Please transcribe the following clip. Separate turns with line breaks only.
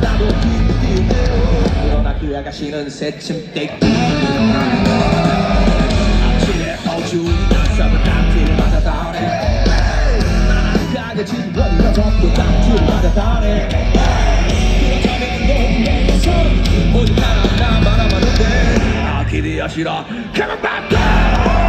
기쁘게 그러나 그 아가씨는 새침 때 아침에 어주이 나서는 땀띠를 맞아다네. 난 가게 집어리가 전부 땀띠를 맞아다네 오직 하나 나만 하는데 아 기대하시라. Back